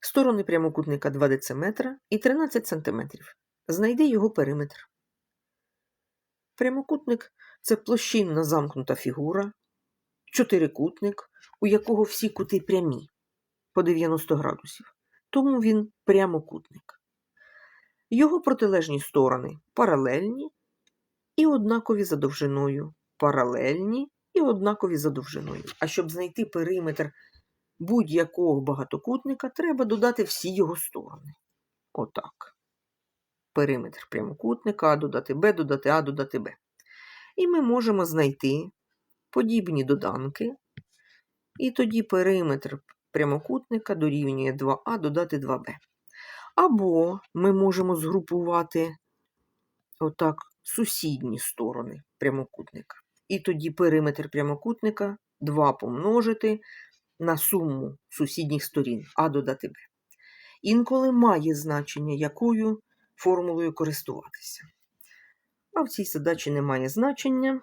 Сторони прямокутника 2 дециметра і 13 см. Знайди його периметр. Прямокутник це площинна замкнута фігура, чотирикутник, у якого всі кути прямі по 90 градусів. Тому він прямокутник. Його протилежні сторони паралельні і однакові за довжиною. Паралельні і однакові за довжиною. А щоб знайти периметр будь-якого багатокутника, треба додати всі його сторони. Отак. Периметр прямокутника А додати Б, додати А, додати Б. І ми можемо знайти подібні доданки. І тоді периметр прямокутника дорівнює 2А додати 2Б. Або ми можемо згрупувати отак сусідні сторони прямокутника. І тоді периметр прямокутника 2 помножити на суму сусідніх сторін А додати Б. Інколи має значення, якою формулою користуватися. А в цій задачі немає значення.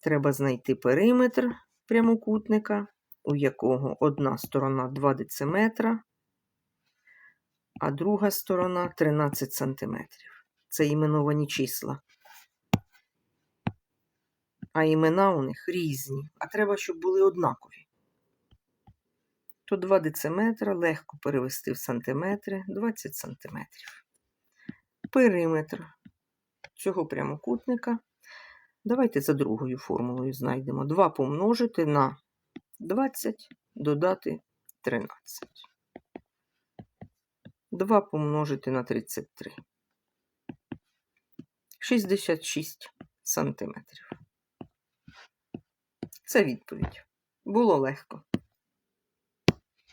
Треба знайти периметр прямокутника, у якого одна сторона 2 дециметра, а друга сторона 13 см. Це іменовані числа. А імена у них різні, а треба, щоб були однакові. То 2 дециметра легко перевести в сантиметри 20 сантиметрів. Периметр цього прямокутника. Давайте за другою формулою знайдемо 2 помножити на 20 додати 13. 2 помножити на 33. 66 сантиметрів. Це відповідь. Було легко.